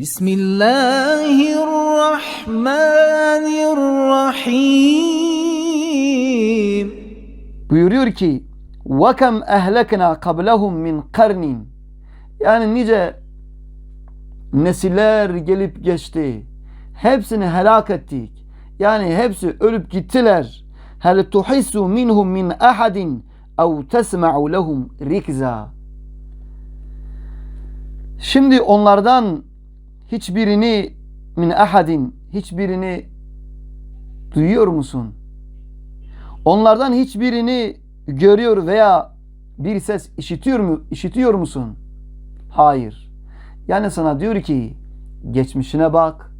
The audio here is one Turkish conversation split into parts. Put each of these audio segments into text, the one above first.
بسم الله الرحمن الرحيم Buyuruyor ki وَكَمْ اَهْلَكْنَا قَبْلَهُمْ min karnin Yani nice nesiller gelip geçti. Hepsini helak ettik. Yani hepsi ölüp gittiler. هَلْ تُحِسُّ مِنْهُمْ مِنْ أَحَدٍ اَوْ تَسْمَعُ لَهُمْ رِكْزًا Şimdi onlardan hiçbirini min ahadin hiçbirini duyuyor musun? Onlardan hiçbirini görüyor veya bir ses işitiyor mu işitiyor musun? Hayır. Yani sana diyor ki geçmişine bak.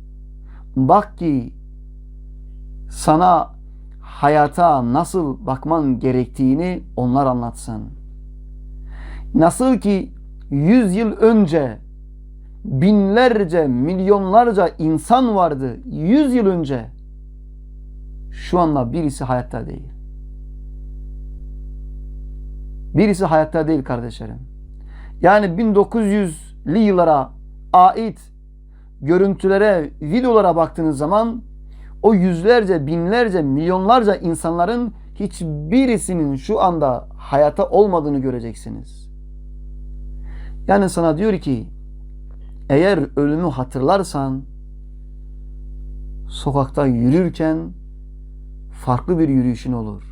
Bak ki sana hayata nasıl bakman gerektiğini onlar anlatsın. Nasıl ki 100 yıl önce binlerce, milyonlarca insan vardı 100 yıl önce. Şu anda birisi hayatta değil. Birisi hayatta değil kardeşlerim. Yani 1900'lü yıllara ait görüntülere, videolara baktığınız zaman o yüzlerce, binlerce, milyonlarca insanların hiçbirisinin şu anda hayata olmadığını göreceksiniz. Yani sana diyor ki eğer ölümü hatırlarsan sokakta yürürken farklı bir yürüyüşün olur.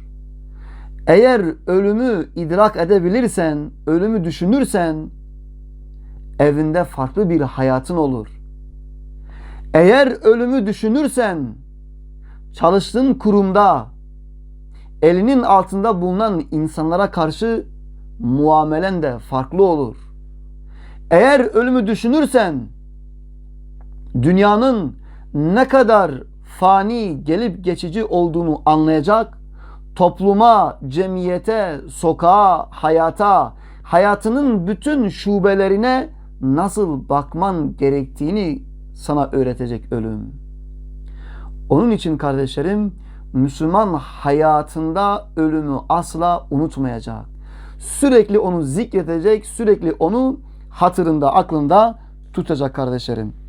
Eğer ölümü idrak edebilirsen, ölümü düşünürsen evinde farklı bir hayatın olur. Eğer ölümü düşünürsen çalıştığın kurumda elinin altında bulunan insanlara karşı muamelen de farklı olur. Eğer ölümü düşünürsen dünyanın ne kadar fani gelip geçici olduğunu anlayacak, topluma, cemiyete, sokağa, hayata, hayatının bütün şubelerine nasıl bakman gerektiğini sana öğretecek ölüm. Onun için kardeşlerim Müslüman hayatında ölümü asla unutmayacak. Sürekli onu zikredecek, sürekli onu hatırında, aklında tutacak kardeşlerim.